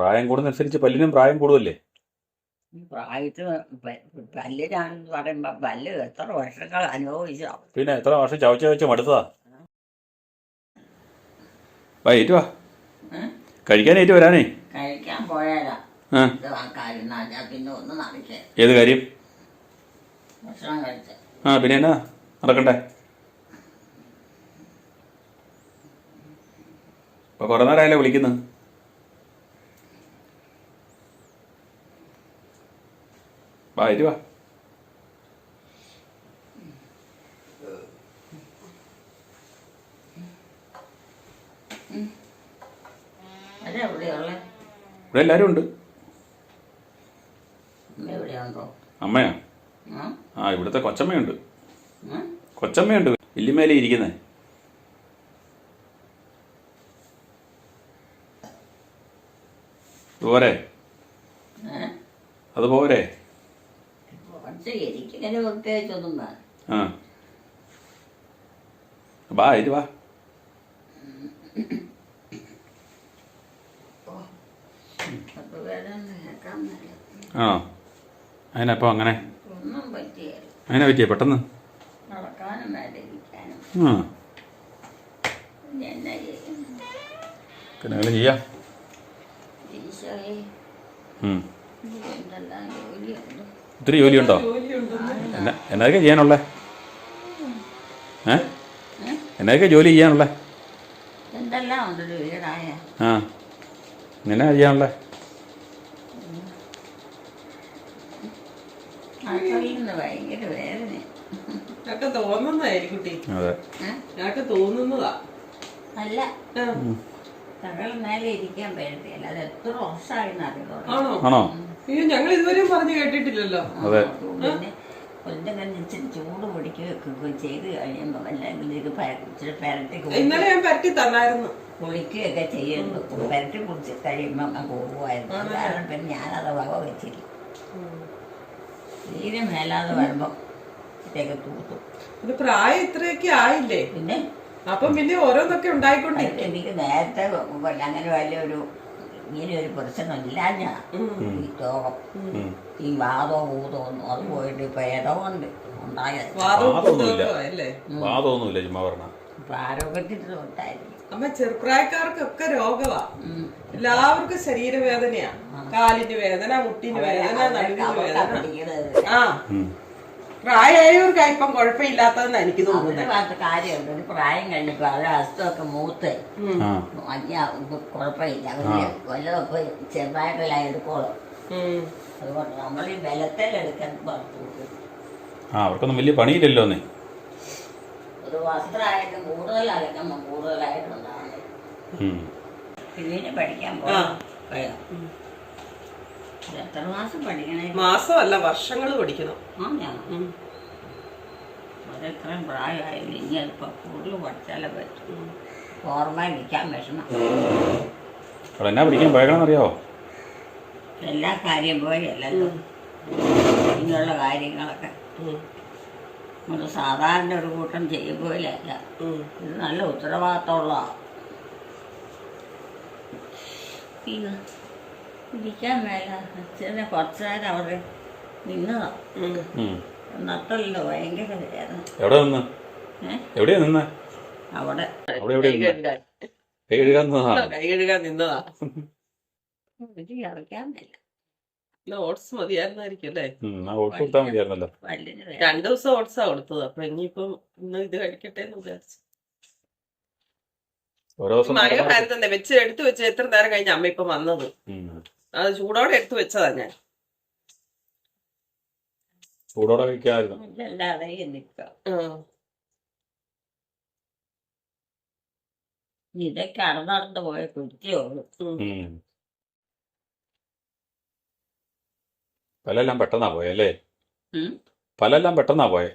പ്രായം കൂടുന്നതനുസരിച്ച് പല്ലിനും പ്രായം കൂടുമല്ലേ പ്രായത്തിന് പ- പല്ലിനാണെന്ന് പറയുമ്പോ പല്ല് എത്ര വർഷങ്ങൾ അനുഭവിച്ചോ. പിന്നെ എത്ര വർഷം ചവച്ച ചവച്ച മടുത്തതാ? വാ കഴിക്കാനായിട്ട് വരാനേ? കഴിക്കാൻ പോയാലാ ആ. ഇത് ആ കാര്യം നടന്നാ പിന്നെ ഒന്ന് നടക്കേ. ഏത് കാര്യം? ഭക്ഷണം കഴിച്ച്. ആ പിന്നെ എന്നാ? നടക്കണ്ടേ? ഇപ്പൊ കുറെ നേരമായില്ലേ വിളിക്കുന്നത് ഏറ്റു വാ ഇവിടെ എല്ലാവരും ഉണ്ട് അമ്മയാ ആ? ഇവിടുത്തെ കൊച്ചമ്മയുണ്ട്? കൊച്ചമ്മയുണ്ട്. ഇല്ലിമേലെ ഇരിക്കുന്നേ. പോരെ? അത് പോരെ. കുറച്ച് എനിക്കിങ്ങനെ പ്രത്യേകിച്ചൊന്നും വേണം ആ. വാ ഇത് വാ. അപ്പൊ വേറെ കേൾക്കാൻ നല്ല ആ. അതിനപ്പോൾ അങ്ങനെ? ഒന്നും പറ്റിയല്ല അതിനെ പറ്റിയ പെട്ടെന്ന്? നടക്കാനും വേണ്ട ഇരിക്കാനും. ആ. പിന്നെ എന്നാ ചെയ്യും പിന്നെ നിങ്ങൾ ചെയ്യാം? ഈശോയെ. ഉം. ഒത്തിരി ജോലിയുണ്ടോ? എന്നാ എന്നതൊക്കെ ചെയ്യാനുള്ളേ? ഏ? എന്നതൊക്കെ ജോലി ചെയ്യാനുള്ളേ? ആ. എന്നാ ചെയ്യാനുള്ളേ? അതെ. തോന്നുന്നതാ. അല്ല. മേലെ ഇരിക്കാൻ പറ്റത്തില്ല അത് എത്ര വർഷമായി ആണോ? ആണോ? അയ്യോ ഞങ്ങൾ ഇതുവരെയും പറഞ്ഞു കേട്ടിട്ടില്ലല്ലോ. അതെ. ചൂട് പിടിക്കുകയൊക്കെ ചെയ്ത് കഴിയുമ്പോൾ അല്ലെങ്കിൽ ഇച്ചിരി പെരട്ടി ഇന്നലെ ഞാൻ പറ്റി തന്നായിരുന്നു. കുളിക്കുകയൊക്കെ ചെയ്യുന്നു. പെരട്ടി കുളിച്ച് കഴിയുമ്പോൾ പോകുമായിരുന്നു. കാരണം പിന്നെ ഞാനത് വക വെച്ചില്ല. തീരെ മേലാതെ വരുമ്പോൾ ഇതൊക്കെ തൂത്തു. ഇത് പ്രായം ഇത്രയൊക്കെ ആയില്ലേ? പിന്നെ? അപ്പം പിന്നെ ഓരോന്നൊക്കെ ഉണ്ടായിക്കൊണ്ടിരിക്കും എനിക്ക് നേരത്തെ അങ്ങനെ വലിയൊരു ഇങ്ങനെ ഒരു പ്രശ്നമില്ലാഞ്ഞ ഈ രോഗം. ഈ വാദോ ഭൂതോ ഒന്നും അത് പോയിട്ട് ഇപ്പൊ ഏതോ ഉണ്ട് ഉണ്ടായത് വാദമൊന്നുമില്ല. അല്ലേ? വാദമൊന്നുമില്ല ചുമ്മാ പറഞ്ഞ ഇപ്പൊ ആരോഗ്യത്തിന് തൊട്ടായിരിക്കും അമ്മ ചെറുപ്രായക്കാർക്കൊക്കെ രോഗമാ എല്ലാവർക്കും ശരീരവേദനയാ. കാലിന്റെ വേദന മുട്ടിന്റെ വേദന നടുവിന്റെ വേദന. ആ. പ്രായമായവർക്കാ ഇപ്പം കുഴപ്പമില്ലാത്തതെന്ന് എനിക്ക് തോന്നുന്നു പറഞ്ഞ കാര്യമുണ്ട്. ഒരു പ്രായം കഴിഞ്ഞപ്പോ അവരുടെ അസുഖമൊക്കെ മൂത്ത് മഞ്ഞ കുഴപ്പമില്ല. അവർ വല്ലതൊക്കെ ചെറുതായിട്ടെല്ലാം എടുക്കോളും. അതുകൊണ്ട് നമ്മൾ ഈ ബലത്തിൽ എടുക്കാൻ ആ അവർക്കൊന്നും വലിയ പണിയില്ലല്ലോ എന്നേ ഒരു വസ്ത്രമായിട്ടും കൂടുതലായിരിക്കുമ്പോൾ കൂടുതലായിട്ടുണ്ടാവുന്നത് ഉം. പിന്നെ പഠിക്കാൻ ആ. പോകാം എത്ര മാസം പഠിക്കണേ? മാസമല്ല വർഷങ്ങൾ പഠിക്കണം. ആ ഞാൻ. അതെത്രയും പ്രായമായില്ല? ഇനി അതിപ്പോ കൂടുതൽ പഠിച്ചാലേ പറ്റും. ഓർമ്മ നിൽക്കാൻ വിഷമം. അവിടെ എന്നാ പിടിക്കാൻ പോയേക്കണമെന്ന് അറിയാവോ? എല്ലാ കാര്യം പോയി അല്ലല്ലോ. ഇങ്ങനെയുള്ള കാര്യങ്ങളൊക്കെ. നമ്മൾ സാധാരണ ഒരു കൂട്ടം ചെയ്യുമ്പോഴല്ല ഉം. ഇത് നല്ല ഉത്തരവാദിത്തമുള്ള ഇരിക്കാൻ മേല. അച്ഛനെ കുറച്ചു നേരം അവിടെ നിന്നതാ. നട്ടല്ലോ ഭയങ്കര എവിടെ നിന്ന്? എവിടെയാ നിന്ന്? അവിടെ. നിന്നതാ? ഓട്സ് മതിയായിരുന്നായിരിക്കും അല്ലേ? ഉം, ആ ഓട്ട് കൊടുത്താൽ മതിയായിരുന്നല്ലോ. രണ്ടു ദിവസം ഓട്സാ കൊടുത്തത്. അപ്പൊ ഇനിയിപ്പം ഇന്ന് ഇത് കഴിക്കട്ടെ എന്ന് വിചാരിച്ചു. ദിവസം മഴ. നേരത്തെ വെച്ച് എടുത്തു വെച്ച് എത്ര നേരം കഴിഞ്ഞ അമ്മ ഇപ്പൊ വന്നത്. അത് ചൂടോടെ എടുത്തു വെച്ചതാ ഞാൻ. ചൂടോടെ കഴിക്കാമായിരുന്നു ഇതല്ലാതെ നിൽക്കാം ആ. ഇതൊക്കെ അടന്നടന്ന് പോയ. പലെല്ലാം പെട്ടെന്നാ പോയല്ലേ. പലെല്ലാം പെട്ടെന്നാ പോയെ?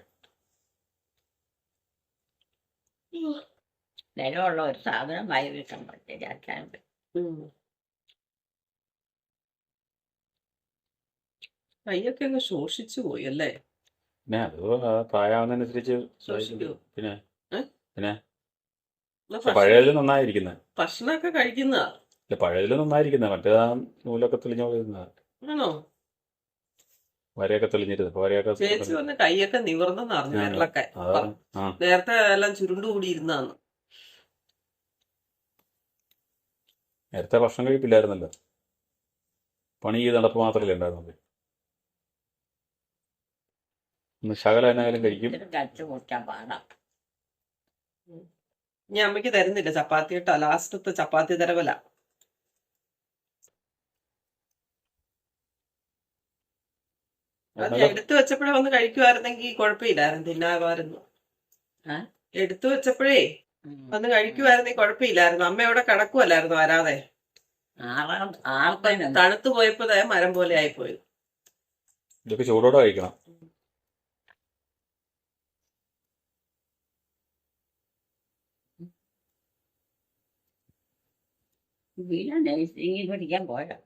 നിലവുള്ള ഒരു സാധനം വായി വീട്ടാൻ പറ്റില്ല കൈയൊക്കെ അങ്ങ് ശോഷിച്ചു പോയി അല്ലേ? പിന്നെ അത് പ്രായാവുന്നതിനനുസരിച്ച് പിന്നെ പിന്നെ പഴയതിൽ നന്നായിരിക്കുന്ന. നന്നായിരിക്കുന്നത് ഭക്ഷണമൊക്കെ കഴിക്കുന്നതാ? ഇല്ല പഴയതിൽ നന്നായിരിക്കുന്നത് മറ്റേ ആ നൂലൊക്കെ തെളിഞ്ഞു പോലെ ഇരുന്നതാ. ആണോ? വരയൊക്കെ തെളിഞ്ഞിരുന്നു. വരയൊക്കെ ചേച്ചി വന്ന് കൈയൊക്കെ നിവർന്നെന്ന് അറിഞ്ഞു. വിരലൊക്കെ. നേരത്തെ എല്ലാം ചുരുണ്ടു കൂടി ഇരുന്നാന്ന് നേരത്തെ ഭക്ഷണം കഴിപ്പില്ലായിരുന്നല്ലോ. പണി ചെയ്ത് നടപ്പ് മാത്രമല്ലേ ഉണ്ടായിരുന്നത് ഇന്ന് ശകലം എന്നായാലും കഴിക്കും. ഇത്തിരി കച്ചു കുടിക്കാൻ പാടാം. ഇനി അമ്മയ്ക്ക് തരുന്നില്ല. ചപ്പാത്തി കേട്ടോ ലാസ്റ്റത്തെ ചപ്പാത്തി തരവല. അത് എടുത്തു വെച്ചപ്പോഴേ ഒന്ന് കഴിക്കുമായിരുന്നെങ്കിൽ കുഴപ്പമില്ലായിരുന്നു. തിന്നാമായിരുന്നു? എടുത്തു വെച്ചപ്പോഴേ ഒന്ന് വന്ന് കഴിക്കുമായിരുന്നെങ്കിൽ കുഴപ്പമില്ലായിരുന്നു. അമ്മ ഇവിടെ കിടക്കുമല്ലായിരുന്നു വരാതെ. തണുത്തു പോയപ്പോ മരം പോലെ ആയിപ്പോയി. ഇതൊക്കെ ചൂടോടെ കഴിക്കണം. വീണ നഴ്സിംഗിൽ പഠിക്കാൻ പോയോ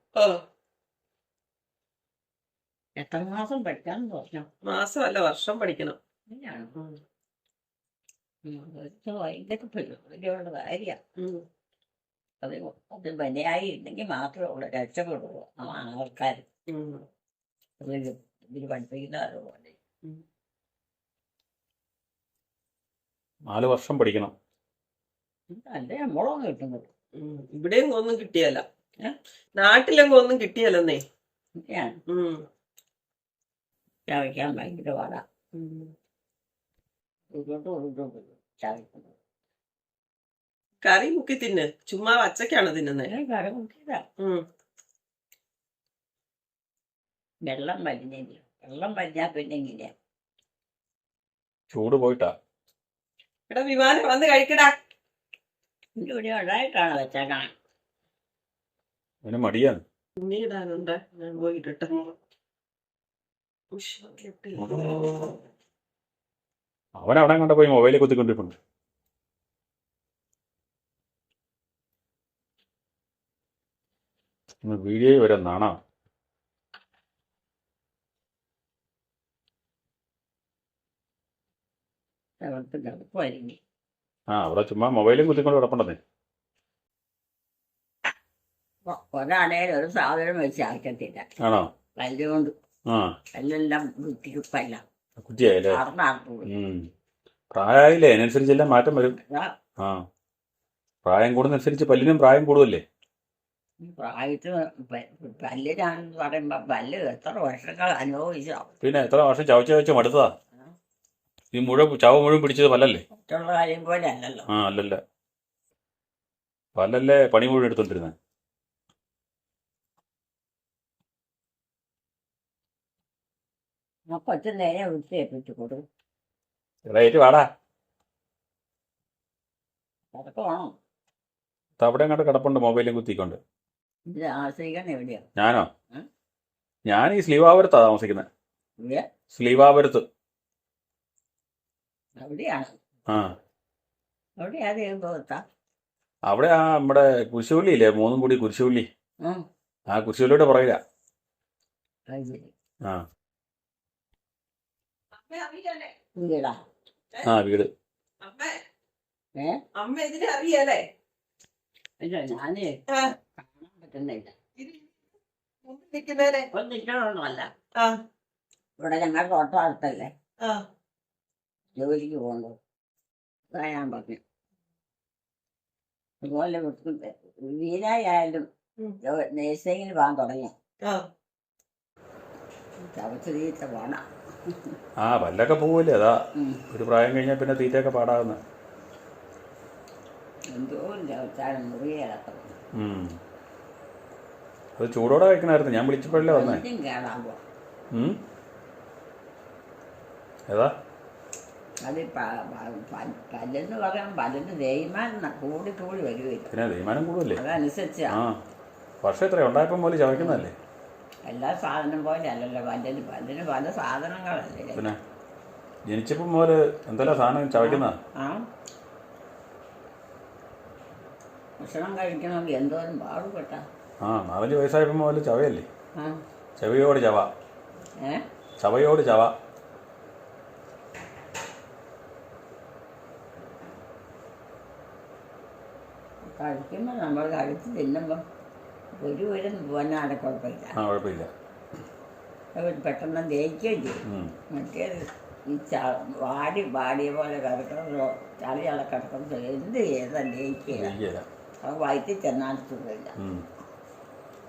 എത്ര മാസം പഠിക്കാൻ പറഞ്ഞു മാസമല്ല വർഷം പഠിക്കണം ഭയങ്കര കാര്യമാണ്. അത് അത് ഉണ്ടെങ്കിൽ മാത്രമേ ഉള്ളൂ രക്ഷപ്പെടുള്ളൂ ആ ആൾക്കാർ. ഇതിൽ പഠിപ്പിക്കുന്നവരെ നാല് വർഷം പഠിക്കണം അല്ലേ ശമ്പളം കിട്ടുന്നത് ഉം. ഇവിടെയും ഒന്നും കിട്ടിയല്ല ഏ? ഒന്നും കിട്ടിയല്ലെന്നേ. ഉം. ചവയ്ക്കാൻ ഭയങ്കര പാടാ. കറി മുക്കി തിന്ന്. ചുമ്മാ പച്ചക്കാണ് തിന്നുന്നത് കറി മുക്കിയതാ. വെള്ളം വലിഞ്ഞില്ല. വെള്ളം വലിഞ്ഞാ പിന്നെ ചൂട് പോയിട്ടാ. എടാ വിമാനം വന്ന് കഴിക്കടാ. ഇവിടെ ഉണ്ടായിട്ടാണ് വെച്ചേക്കണം അവന് മടിയാണ് ഞാൻ അവൻ അവിടെ കണ്ട പോയി മൊബൈലിൽ കുത്തിക്കൊണ്ടിരിപ്പുണ്ട്. വീഡിയോ വരെ നാണോ. അവർക്ക് കിടക്കുമായിരിക്കും ആ അവിടെ ചുമ്മാ മൊബൈലും കുത്തിക്കൊണ്ട് കിടപ്പുണ്ടെന്നേ ഒരാണേലും ഒരു സാധനം വെച്ച് ആക്കത്തില്ല ആണോ? കല്ലുകൊണ്ട് ആ. കല്ലെല്ലാം വൃത്തിക്കുപ്പല്ല കുറ്റിയായല്ലേ നടന്നു ഉം. പ്രായമായില്ലേ അതിനനുസരിച്ചെല്ലാം മാറ്റം വരും. ആ. പ്രായം കൂടുന്നതനുസരിച്ച് പല്ലിനും പ്രായം കൂടുമല്ലേ പ്രായത്തിന് പ- പല്ലിനാണെന്ന് പറയുമ്പോ പല്ല് എത്ര വർഷങ്ങൾ അനുഭവിച്ചോ? പിന്നെ എത്ര വർഷം ചവച്ച ചവച്ച മടുത്തതാ? ഈ മുഴുവൻ ചവ മുഴുവൻ പിടിച്ചത് പല്ലല്ലേ? മറ്റുള്ള കാര്യം പോലെ അല്ലല്ലോ. ആ അല്ലല്ല. പല്ലല്ലേ പണി മുഴുവൻ എടുത്തോണ്ടിരുന്നത് നേരെ വൃത്തിയേപ്പിച്ചു കൊടുക്കും. എടാ ഏറ്റു വാടാ. അതൊക്കെ വേണം. ഇത് അവിടെ അങ്ങോട്ട് കിടപ്പുണ്ട് മൊബൈലും കുത്തിക്കൊണ്ട് ഇത് എവിടെയോ? ഞാനോ? ഞാൻ ഈ സ്ലീവാപുരത്താ താമസിക്കുന്നത് ഇവിടെ സ്ലീവാപുരത്ത് ആ. ദൈവത്താ അവിടെ ആ നമ്മുടെ കുരിശുപള്ളി ഇല്ലേ മൂന്നും കൂടി കുരിശുപള്ളി. ആ. കുരിശുപള്ളിയുടെ പറയില്ല ആ. വീടാ? ആ വീട്. അമ്മ. ഇതിനെ അറിയാലേ? ഞാനേ. കാണാൻ പറ്റുന്നില്ല. നിൽക്കണമെന്നല്ല ഇവിടെ ഞങ്ങളുടെ തൊട്ടടുത്തല്ലേ ആ. ജോലിക്ക് പോകണ്ടോ? അതാ ഞാൻ പറഞ്ഞു. അതുപോലെ വീരായാലും നേഴ്സിംഗിൽ പോകാൻ തുടങ്ങി. ആ. ചവച്ച് തീറ്റ പോണം. ആ പല്ലൊക്കെ പോവില്ലേ അതാ. ഒരു പ്രായം കഴിഞ്ഞാൽ പിന്നെ തീറ്റയൊക്കെ പാടാകുന്ന എന്തോ അത് ചൂടോടെ കഴിക്കണമായിരുന്നു ഞാൻ വിളിച്ചപ്പോഴല്ലേ വന്നേ? ഏതാ? അത് പല്ലെന്ന് പറയാൻ പല്ലിന് തേയ്മാനം കൂടി കൂടി വരുമില്ല പിന്നെ അതനുസരിച്ചാ കൂടുമല്ലേ അതനുസരിച്ച്. ആ. വർഷം എത്ര ഉണ്ടായപ്പം പോലെ ചവയ്ക്കുന്നതല്ലേ? എല്ലാ സാധനം പോലെ അല്ലല്ലോ പല്ലിന് പല്ലിന് പല സാധനങ്ങളല്ലേ. പിന്നെ ജനിച്ചപ്പം പോലെ എന്തെല്ലാം സാധനം ചവയ്ക്കുന്ന ആ ഭക്ഷണം കഴിക്കണമെങ്കിൽ എന്തോരം പാടുപെട്ട. ആ നാലഞ്ച് വയസ്സായപ്പം പോലെ ചവയല്ലേ? ചവയോട് ചവ. ചവയോട് ചവ. കഴിക്കുമ്പോൾ നമ്മൾ കഴിച്ച് തിന്നുമ്പോൾ ഒരു ഒരു പോകാനാണ് കുഴപ്പമില്ല. ആ കുഴപ്പമില്ല. പെട്ടെന്ന് ദഹിക്കുകയും ചെയ്യും. മറ്റേത് ഈ ച വാടി വാടിയ പോലെ കിടക്കുന്നതോ ചളിയാളെ കിടക്കുന്നതോ എന്ത് ചെയ്താൽ ജയിക്കുക. അത് വയറ്റിൽ ചെന്നാൽ സുഖമില്ല.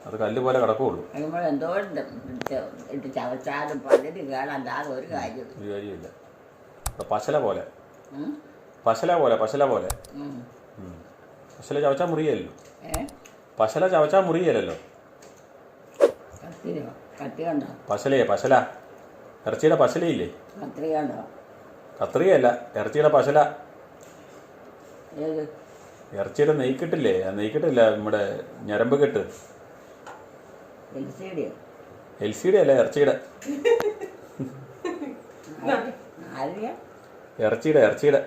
അത് കല്ല് പോലെ കിടക്കുള്ളൂ നമ്മൾ എന്തോ ഇട്ട് ചവച്ചാലും പകുതി കേടല്ലാതെ ഒരു കാര്യം ഒരു കാര്യമില്ല പശല പോലെ. പശല പോലെ പശല പോലെ. പശല ചവച്ചാൽ മുറിയല്ലോ. പശല ചവച്ചാൽ മുറിയല്ലോ പശലേ പശലയെ പശല. ഇറച്ചിയുടെ പശലയില്ലേ? കത്രിയല്ല ഇറച്ചിയുടെ പശല. ഇറച്ചിയുടെ നെയ്ക്കെട്ടില്ലേ? ആ നെയ്ക്കെട്ടില്ല നമ്മുടെ ഞരമ്പ് കെട്ട് എൽ സി ഡി അല്ല ഇറച്ചിയുടെ ഇറച്ചിയുടെ. ഇറച്ചിയുടെ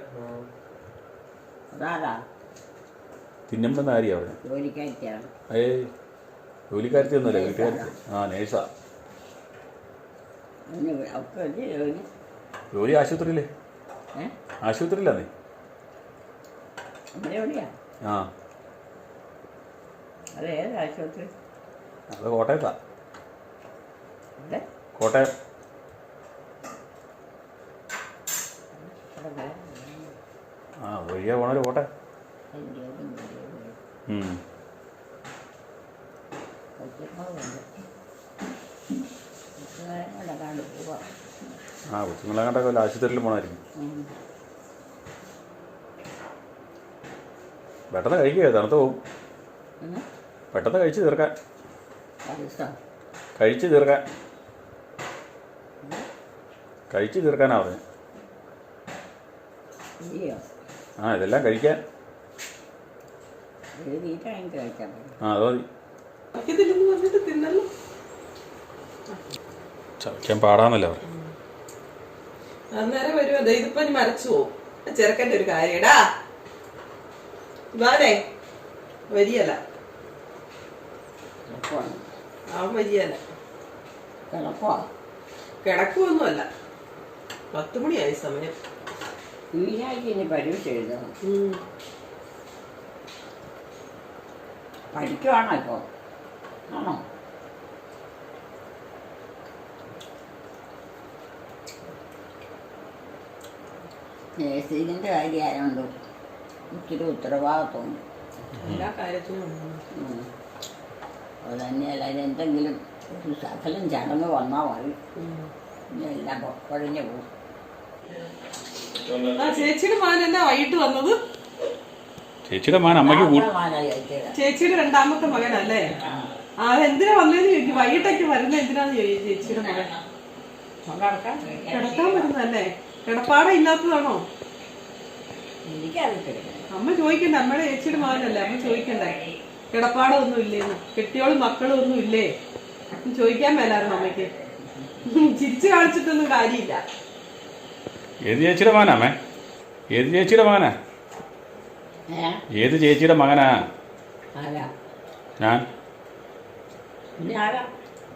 അതാരാ നാരി അവിടെ ഏ ജോലിക്കാരത്തി ഒന്നുമല്ല വീട്ടുകാരത്തി ആ നേഴ്സാ. ജോലി. ആശുപത്രിയിലേ? ആശുപത്രിയിലാന്നേ ആ. അത് കോട്ടയത്താ. കോട്ടയം. ആ വഴിയാ പോണൊരു കോട്ടയം ജോലി ജോലി ഉം. കണ്ട് പോവാം ആ കൊച്ചുങ്ങളെ കണ്ടൊക്കെ വല്ല ആശുപത്രിയിൽ പോണായിരിക്കും. പെട്ടെന്ന് കഴിക്കുക തണുത്ത് പോകും. പെട്ടെന്ന് കഴിച്ച് തീർക്കാൻ. കഴിച്ച് തീർക്കാൻ. കഴിച്ചു തീർക്കാനാ പറഞ്ഞു. ആ ഇതെല്ലാം കഴിക്കാൻ ഒരു വീട്ടിൽ എനിക്ക് കഴിച്ചാൽ മതി ആ അത് മതി. ചവയ്ക്കാൻ പാടാന്നല്ലേ അവർ. അന്നേരം വരുമോ ഇതിപ്പോ ഇനി മരച്ചു പോവും. ചെറുക്കന്റെ ഒരു കാര്യടാ വരിയല്ല കിടക്കുവാണ് അവൻ കിടക്കുവാ. കിടക്കുവൊന്നുമല്ല. പത്ത് മണിയായി സമയം. ഈശാഴ്ച ഇനി പരീക്ഷ എഴുതണം ഉം. പഠിക്കുവാണോ ഇപ്പോൾ ആണോ നേഴ്സിങ്ങിന്റെ കാര്യമായതുകൊണ്ട് ഇച്ചിരി ഉത്തരവാദിത്വമുണ്ട് എല്ലാ. ഉം. അത് തന്നെയല്ല എന്തെങ്കിലും ഒരു സഫലം ചടങ്ങ് വന്നാൽ മതി. എല്ലാം കുഴഞ്ഞു പോകും. ചേച്ചിയുടെ മകൻ എന്നാ വൈകിട്ട് വന്നത്? ചേച്ചിയുടെ മാൻ അമ്മയ്ക്ക് കൂ ചേച്ചിയുടെ രണ്ടാമത്തെ മകനല്ലേ? ആ എന്തിനാ വന്നതെന്ന് ചോദിക്കും. വൈകിട്ടൊക്കെ വരുന്നത് എന്തിനാന്ന് ചോദിക്കും ചേച്ചിയുടെ മകൻ? കിടക്കാൻ വരുന്നതല്ലേ? കിടപ്പാടെ ഇല്ലാത്തതാണോ? അമ്മ ചോദിക്കണ്ട. അമ്മയുടെ ചേച്ചിയുടെ മകനല്ലേ. അമ്മ ചോദിക്കണ്ടേ? കിടപ്പാടമൊന്നും ഇല്ലേന്ന്. കെട്ടിയോളും മക്കളും ഒന്നും ഇല്ലേ? എന്ന് ചോദിക്കാൻ മേലായിരുന്നു അമ്മയ്ക്ക്. ചിരിച്ചു കാണിച്ചിട്ടൊന്നും കാര്യമില്ല. ഏത് ചേച്ചിയുടെ മകനാമേ ഏത് ചേച്ചിയുടെ മകനാ? ഏത് ചേച്ചിയുടെ മകനാ? ഞാൻ.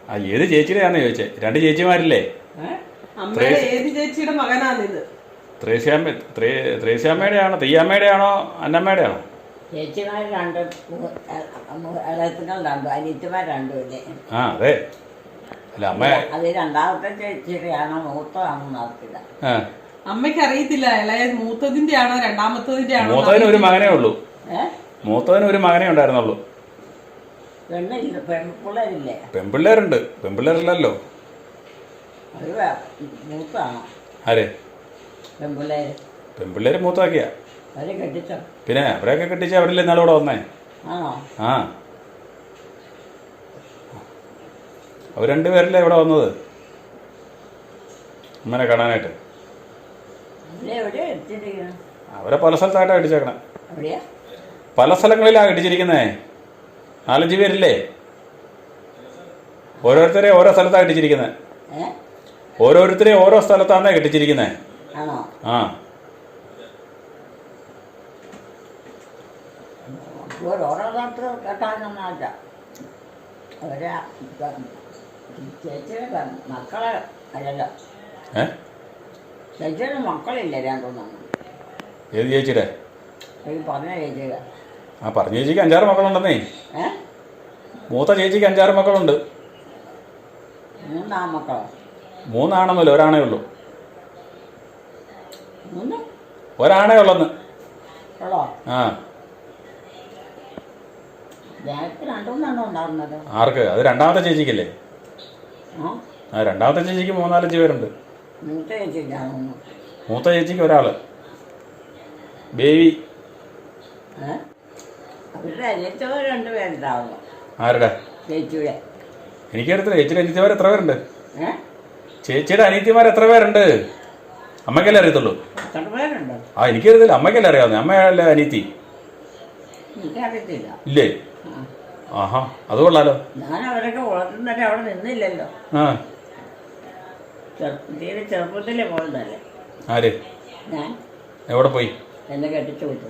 ആ ഏത് ചേച്ചിയുടെയാണെന്ന് ചോദിച്ചേ. രണ്ട് ചേച്ചിമാരില്ലേ? ത്രേശ്യാമ്മയുടെ ചേച്ചിയുടെ മകനാന്നിത് ത്രേസ്യാമ്മ ത്രേ ത്രേസ്യാമ്മയുടെ ആണോ തെയ്യാമ്മയുടെ ആണോ അന്നമ്മയുടെ ആണോ ചേച്ചിമാർ രണ്ട് ഇളയത്തിനും രണ്ടും അനിയത്തിമാർ രണ്ടും ഇല്ലേ? ആ അതെ. അല്ല അമ്മ അത് രണ്ടാമത്തെ ചേച്ചിയുടെയാണോ മൂത്തതാണോ നടത്തില്ല അമ്മയ്ക്ക് അറിയത്തില്ല ഇളയ മൂത്തതിന്റെ ആണോ രണ്ടാമത്തതിന്റെ ആണോ മൂത്തതിന് ഒരു മകനേ ഉള്ളൂ. മൂത്തതിന് ഒരു മകനേ ഉണ്ടായിരുന്നുള്ളൂ. പെമ്പിള്ളേരുണ്ട് പെൺപിള്ളേരില്ലേ? ആരെ? പെൺപിള്ളേര്. പെൺപിള്ളേര് മൂത്താക്കിയ പിന്നെ അവരെയൊക്കെ കെട്ടിച്ച അവരില്ലേ ഇന്നാളും ഇവിടെ വന്നേ? ആ. അവർ രണ്ടുപേരല്ലേ ഇവിടെ വന്നത്? അമ്മനെ കാണാനായിട്ട്. അവരെ പല സ്ഥലത്തായിട്ടാ കെട്ടിച്ചേക്കണേ എവിടെയാ പല സ്ഥലങ്ങളിലാ ഇടിച്ചിരിക്കുന്നേ നാലഞ്ച് പേരില്ലേ? ഓരോരുത്തരെ ഓരോ സ്ഥലത്താണ് കെട്ടിച്ചിരിക്കുന്നത് ഏ? ഓരോരുത്തരെ ഓരോ സ്ഥലത്താണ് കെട്ടിച്ചിരിക്കുന്നത് ആ. സ്ഥലത്ത് മക്കളെ അല്ലല്ലോ. ഏ? ചേച്ചിയുടെ മക്കളില്ല രണ്ടെണ്ണം ഏത് ചേച്ചിയുടെ? പറഞ്ഞ ചേച്ചിയുടെ ആ പറഞ്ഞ ചേച്ചിക്ക് അഞ്ചാറ് മക്കളുണ്ടെന്നേ. മൂത്ത ചേച്ചിക്ക് അഞ്ചാറ് മക്കളുണ്ട്. മൂന്നാം മക്കളോ? മൂന്നാണെന്നല്ലോ ഒരാണേ ഉള്ളൂ. ഒരാണേ ഉള്ളെന്ന്. ഉള്ളോ? ആ. ആർക്ക്? അത് രണ്ടാമത്തെ ചേച്ചിക്കല്ലേ? ആ രണ്ടാമത്തെ ചേച്ചിക്ക് മൂന്നാലഞ്ച് പേരുണ്ട്. മൂത്ത ചേച്ചിക്ക് ഒരാൾ. ബേബി. ആരുടെ? ചേച്ചിയുടെ. എനിക്കറിയത്തില്ല ചേച്ചിയുടെ അനിയത്തിമാർ എത്ര പേരുണ്ട് ചേച്ചിയുടെ അനിയത്തിമാർ എത്ര പേരുണ്ട് അമ്മയ്ക്കല്ലേ അറിയത്തുള്ളൂ. ആ എനിക്കറിയത്തില്ല അമ്മയ്ക്കല്ലേ അറിയാവുന്നേ? അമ്മയല്ലേ അനിയത്തി? ഇല്ലേ? ആഹാ അത് കൊള്ളാലോ ഞാൻ അവരൊക്കെ അവിടെ നിന്നില്ലല്ലോ. ആ. തീരെ ചെറുപ്പത്തിലേ പോയതല്ലേ? ആര്? ഞാൻ. എവിടെ പോയി? എന്നെ കെട്ടിച്ചു വിട്ടു.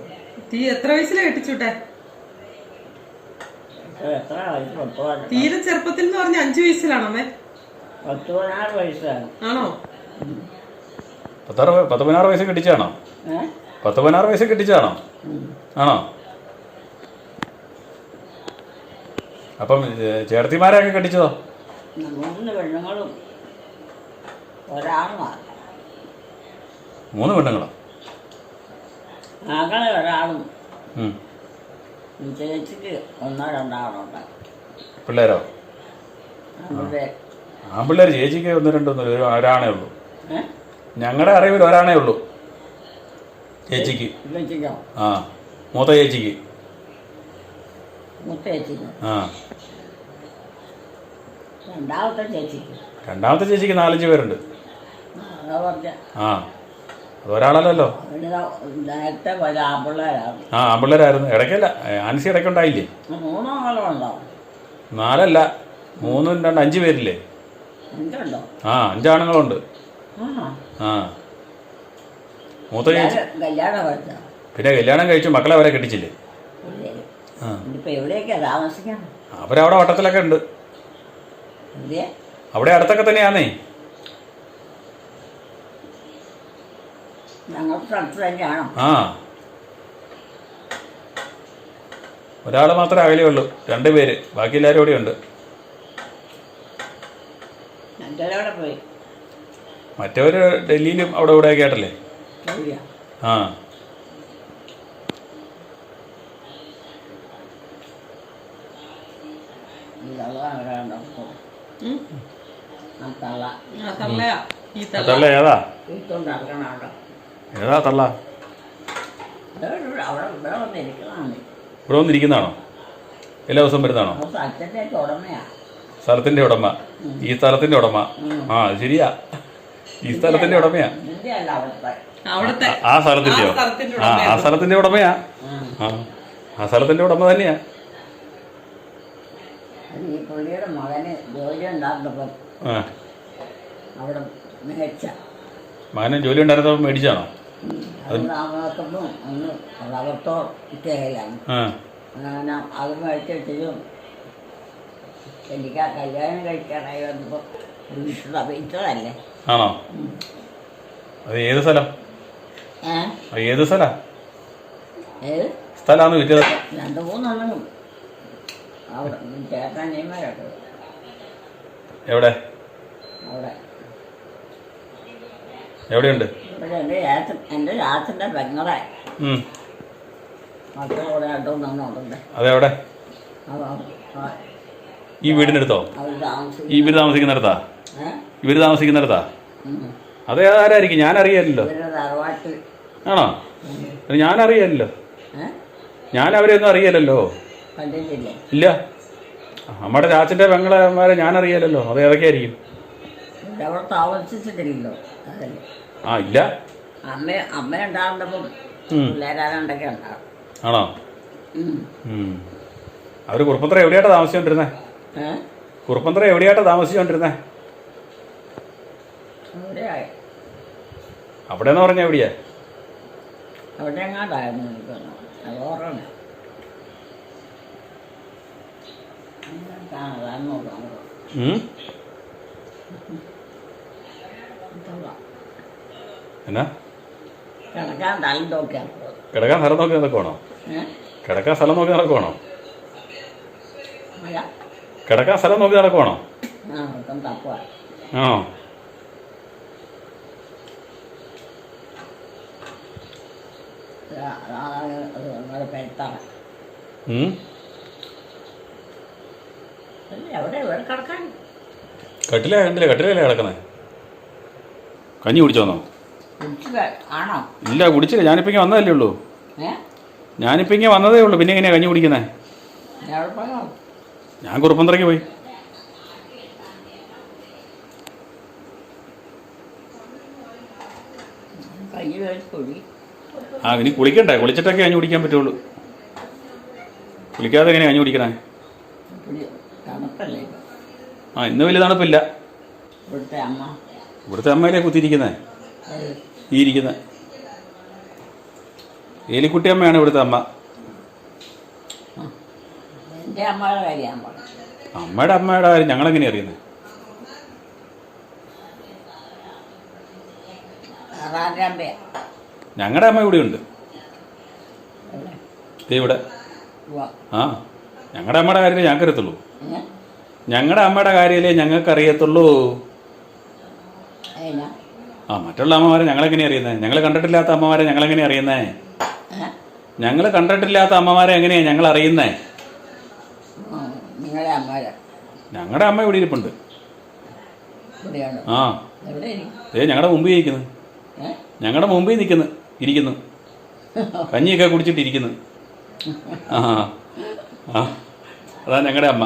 തീ എത്ര വയസ്സിലാ കെട്ടിച്ചുട്ടെ എത്ര വയസ്സ്? പത്ത് തീരെ ചെറുപ്പത്തിൽ എന്ന് പറഞ്ഞ അഞ്ചു വയസ്സിലാണോ അമ്മേ? പത്ത് പതിനാറ് വയസ്സാണ്. ആണോ? പത്താറ് പത്ത് പതിനാറ് വയസ്സ് കെട്ടിച്ചാണോ ഏ? പത്ത് പതിനാറ് വയസ്സ് കെട്ടിച്ചാണോ. ആണോ? അപ്പം ഏ, ചേർത്തിമാരെയൊക്കെ കെട്ടിച്ചതോ? മൂന്ന് പെണ്ണുങ്ങളും. ഒരാളുമാണ് മൂന്ന് പെണ്ണുങ്ങളോ? മകളെ ഒരാളും. ചേച്ചിക്ക് ഒന്നോ രണ്ടാളുണ്ട് പിള്ളേരോ? ആ ആൺപിള്ളേർ ചേച്ചിക്ക് ഒന്ന് രണ്ടൊന്നും ഒരു ഒരാണേ ഉള്ളൂ. ഞങ്ങളുടെ അറിവിൽ ഒരാണേ ഉള്ളൂ. ചേച്ചിക്ക്. ആ മൂത്ത ചേച്ചിക്ക്. രണ്ടാമത്തെ ചേച്ചിക്ക്. രണ്ടാമത്തെ ചേച്ചിക്ക് നാലഞ്ച് പേരുണ്ട്. ആ അത് നേരത്തെ ആമ്പിള്ളേരാണ്. ആ ആമ്പിള്ളേരായിരുന്നു. ഇടയ്ക്കല്ല ആൻസി ഇടയ്ക്കുണ്ടായില്ലേ നാലല്ല മൂന്നും രണ്ട് അഞ്ച് പേരില്ലേ? ആ അഞ്ചാണുങ്ങളുണ്ട്. ആ. മൂത്ത ചേച്ചി പിന്നെ കല്യാണം കഴിച്ചു മക്കളെ അവരെ കെട്ടിച്ചില്ലേ? അവരവിടെ വട്ടത്തിലൊക്കെ ഉണ്ട്. അവിടെ അടുത്തൊക്കെ തന്നെയാന്നേ. ആ. ഒരാൾ മാത്രമേ അകലേ ഉള്ളൂ. രണ്ടു പേര്. ബാക്കി എല്ലാവരും ഇവിടെ ഉണ്ട്. മറ്റവര് ഡൽഹിയിലും അവിടെ ഇവിടെയൊക്കെ ആയിട്ടല്ലേ? എവിടെയാ ആ. തള്ള. ഏതാ? ഏതാ തള്ള. ഇവിടെ വന്നിരിക്കുന്നതാണോ? എല്ലാ ദിവസവും വരുന്നതാണോ? സ്ഥലത്തിന്റെ ഉടമ. ഈ സ്ഥലത്തിന്റെ ഉടമ. ആ ശരിയാ. ഈ സ്ഥലത്തിന്റെ ഉടമയാ. ആ- സ്ഥലത്തിന്റെയോ ആ ആ ആ സ്ഥലത്തിന്റെ ഉടമയാ. ആ ആ സ്ഥലത്തിന്റെ ഉടമ തന്നെയാ. ഈ മകന് ജോലി ഉണ്ടായിരുന്നപ്പം ആ. അവിടെ മേടിച്ച. മകന് ജോലി ഉണ്ടായിരുന്നപ്പോൾ മേടിച്ചാണോ റബർത്തോ ഇട്ടേലാണ് അങ്ങനെ അത് എനിക്ക് ആ കല്യാണം കഴിക്കാനായി ആണോ? അത് ഏത് സ്ഥലം? ഏത് സ്ഥലാ? ഏത്? സ്ഥലമാന്ന് വിറ്റത് രണ്ട് മൂന്നെണ്ണം. അവിടെ ചേട്ടനിയന്മാരൊക്കെ. എവിടെ? അവിടെ. എവിടെയുണ്ട്? പെങ്ങളെ. അതെവിടെ? ഈ വീടിനടുത്തോ? ഈ വീട് താമസിക്കുന്നിടത്താ? ഇവർ താമസിക്കുന്നിടത്താ? അതെ ആരായിരിക്കും? ഞാൻ തറവാട്ടിൽ. ആണോ? ഞാൻ അറിയാലല്ലോ ഞാൻ അവരെ ഒന്നും അറിയാലല്ലോ ഇല്ല. നമ്മുടെ ചാച്ചന്റെ പെങ്ങളമാരെ ഞാൻ അറിയാലല്ലോ അത് ഏതൊക്കെയായിരിക്കും? അവിടെ താമസിച്ചിട്ടില്ലല്ലോ. അതല്ലേ ആ ഇല്ല? അമ്മ അമ്മ ഉണ്ടാകുന്നപ്പം. പിള്ളേരാണ്ടൊക്കെ ഉണ്ടാകും ആണോ. അവർ കുറുപ്പത്ര എവിടെയാട്ടാ താമസിച്ചോണ്ടിരുന്നേ? കുറുപ്പന്ത്ര എവിടെയാട്ടാ താമസിച്ചോണ്ടിരുന്നേ? അവിടെ എന്ന് പറഞ്ഞാൽ എവിടെയാ? അവിടെ എങ്ങാണ്ടായിരുന്നു എനിക്ക് ഓർമ്മ കാണാൻ നോക്കാം? എന്നാ? കിടക്കാൻ സ്ഥലം നോക്കി നടക്കുവാണോ? കിടക്കാൻ സ്ഥലം നോക്കി നടക്കുവാണോ? കിടക്കാൻ സ്ഥലം നോക്കി നടക്കുവാണോ? ആ മൊത്തം തപ്പുക ആ. അതാണ് അത് നിങ്ങളുടെ പെരുത്താണ് ഉം. അല്ല എവിടെ എവിടെ കിടക്കാൻ. കട്ടില കണ്ടില്ല കട്ടിലല്ലേ കിടക്കുന്നത് കഞ്ഞി കുടിച്ചോന്നോ കുടിച്ച് ആണോ? ഇല്ല കുടിച്ചില്ല. ഞാനിപ്പോൾ ഇങ്ങനെ വന്നതല്ലേ ഉള്ളൂ. ഏ? ഞാനിപ്പോൾ ഇങ്ങനെ വന്നതേ ഉള്ളൂ. പിന്നെ എങ്ങനെയാ കഞ്ഞി കുടിക്കുന്നത് ഞാൻ കുറുപ്പന്തറയ്ക്ക് പോയി. ആ ഇനി കുളിക്കണ്ടേ? കുളിച്ചിട്ടൊക്കെ കഞ്ഞി കുടിക്കാൻ പറ്റുള്ളൂ. കുളിക്കാതെ എങ്ങനെയാ കഞ്ഞി കുടിക്കണേ? ആ ഇന്ന് വലിയ തണുപ്പില്ല. ഇവിടുത്തെ അമ്മ. ഇവിടുത്തെ അമ്മയിലെ കുത്തിയിരിക്കുന്നത് ഈ ഇരിക്കുന്നത് ഏലിക്കുട്ടി അമ്മയാണ് ഇവിടുത്തെ അമ്മ. അമ്മയുടെ അമ്മയുടെ കാര്യം ഞങ്ങളെങ്ങനെ അറിയുന്നത് ഞങ്ങളുടെ അമ്മ ഇവിടെ ഉണ്ട്. ഇവിടെ. ആ ഞങ്ങളുടെ അമ്മയുടെ കാര്യമേ ഞങ്ങൾക്ക് അറിയത്തുള്ളൂ ഏ? ഞങ്ങളുടെ അമ്മയുടെ കാര്യമല്ലേ ഞങ്ങൾക്ക് അറിയത്തുള്ളൂ അതിനാ ആ മറ്റുള്ള അമ്മമാരെ ഞങ്ങളെങ്ങനെ അറിയുന്നത് ഞങ്ങൾ കണ്ടിട്ടില്ലാത്ത അമ്മമാരെ ഞങ്ങളെങ്ങനെ അറിയുന്നേ? ഞങ്ങൾ കണ്ടിട്ടില്ലാത്ത അമ്മമാരെ എങ്ങനെയാ ഞങ്ങൾ അറിയുന്നേ? ഞങ്ങളുടെ അമ്മ ഇവിടെ ഇരിപ്പുണ്ട്. ആ. ഏ ഞങ്ങളുടെ മുമ്പിൽ ഇരിക്കുന്നു? ഞങ്ങളുടെ മുമ്പിൽ നിൽക്കുന്നു ഇരിക്കുന്നു. കഞ്ഞിയൊക്കെ കുടിച്ചിട്ട് ഇരിക്കുന്നു. ആ ആ. അതാ ഞങ്ങളുടെ അമ്മ.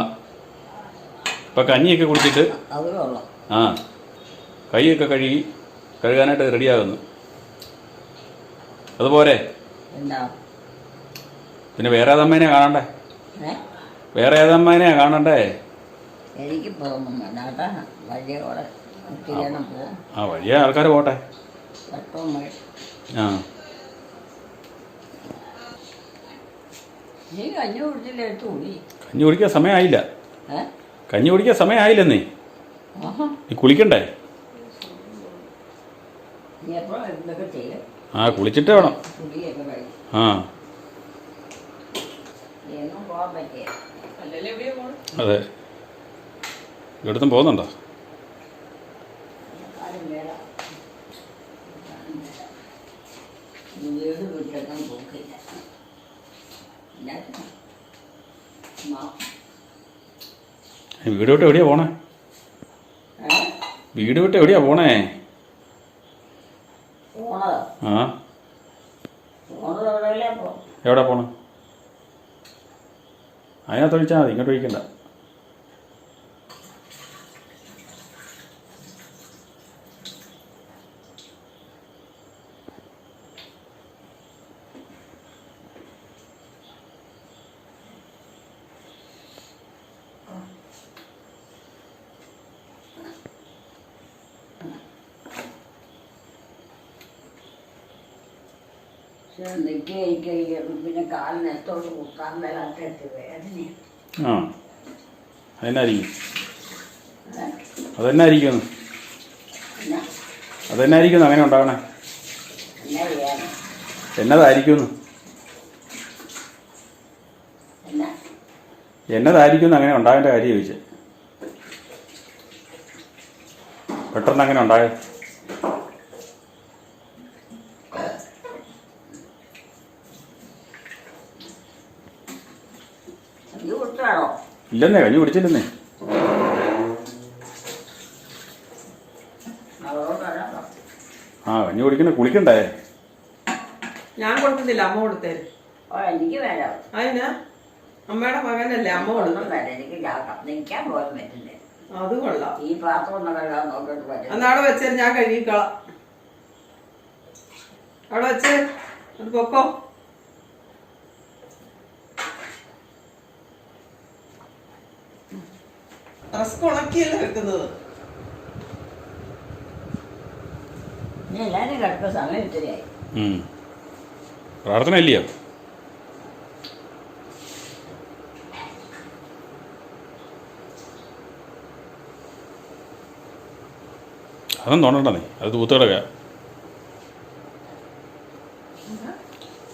ഇപ്പം കഞ്ഞിയൊക്കെ കുടിച്ചിട്ട് ആ. കൈയൊക്കെ കഴുകി കഴുകാനായിട്ട് റെഡിയാകുന്നു. അതുപോലെ പിന്നെ വേറെ ഏതമ്മേനെ കാണണ്ടേ? വേറെ ഏതമ്മേനെ കാണണ്ടേ? എനിക്ക് വലിയ ആ വഴിയ ആൾക്കാർ പോട്ടെ. ആ. കഞ്ഞി കുടിക്കാൻ സമയമായില്ല. കഞ്ഞി കുടിക്കാൻ സമയമായില്ലെന്നേ. നീ കുളിക്കണ്ടേ നീ എപ്പോഴും ഇതൊക്കെ ചെയ്യും ആ കുളിച്ചിട്ട് വേണം. ആ. അതെ. ഇവിടുത്തും പോകുന്നുണ്ടോ? വീട് വിട്ടൊന്നും പോക്കില്ല. ഇല്ലാത്ത മാ- വീട് വിട്ട് എവിടെയാ പോണേ? വീട് വിട്ട് എവിടെയാ പോണേ? ആ? എവിടെ പോണം? അതിനകത്ത് ഒഴിച്ചാൽ മതി ഇങ്ങോട്ട് ഒഴിക്കണ്ട. നിൽക്കുക പിന്നെ കുത്താൻ വേദന. ആ. അതെന്നായിരിക്കും? അതെന്നായിരിക്കും? അതെന്നായിരിക്കും അങ്ങനെ ഉണ്ടാവണേ? എന്നാ എന്നതായിരിക്കുന്നു എന്നതായിരിക്കും? എന്നതായിരിക്കും അങ്ങനെ ഉണ്ടാകേണ്ട കാര്യം ചോദിച്ചേ. പെട്ടെന്ന് അങ്ങനെ ഉണ്ടായത് നീ കുട്ടാണോ ഇല്ലെന്നേ കഞ്ഞി കുടിച്ചില്ലെന്നേ. ആ കഞ്ഞി കുടിക്കണേ കുളിക്കണ്ടേ? ഞാൻ കൊടുക്കുന്നില്ല അമ്മ കൊടുത്തേ ഓ എനിക്ക് അതിനാ അമ്മയുടെ മകനല്ലേ അമ്മ ഒന്നും കൊടുക്കും എനിക്ക് ചാക്കാം നിൽക്കാൻ പോലും പറ്റില്ല? അത് കൊള്ളാം. ഈ പാത്രം ഒന്ന് കഴുകാൻ പറ്റില്ല വെച്ചേര് ഞാൻ കഴുകിക്കളാം. അവിടെ വെച്ച് അത് പൊക്കോ? റസ്ക് ഉണക്കിയല്ല വെക്കുന്നത്? കിടക്കുന്ന സമയം പ്രാർത്ഥന ഇല്ലയോ? അതൊന്നും തോന്നണ്ട നീ. അത് തൂത്ത് കളയാ.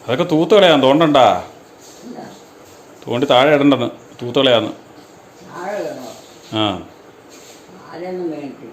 അതൊക്കെ തൂത്ത് കളയാൻ തോണ്ടണ്ട തോണ്ടി താഴെ ഇടണ്ടെന്ന് തൂത്തളയാന്ന് താഴെ വേണോ ആ. അതൊന്നും വേണ്ടി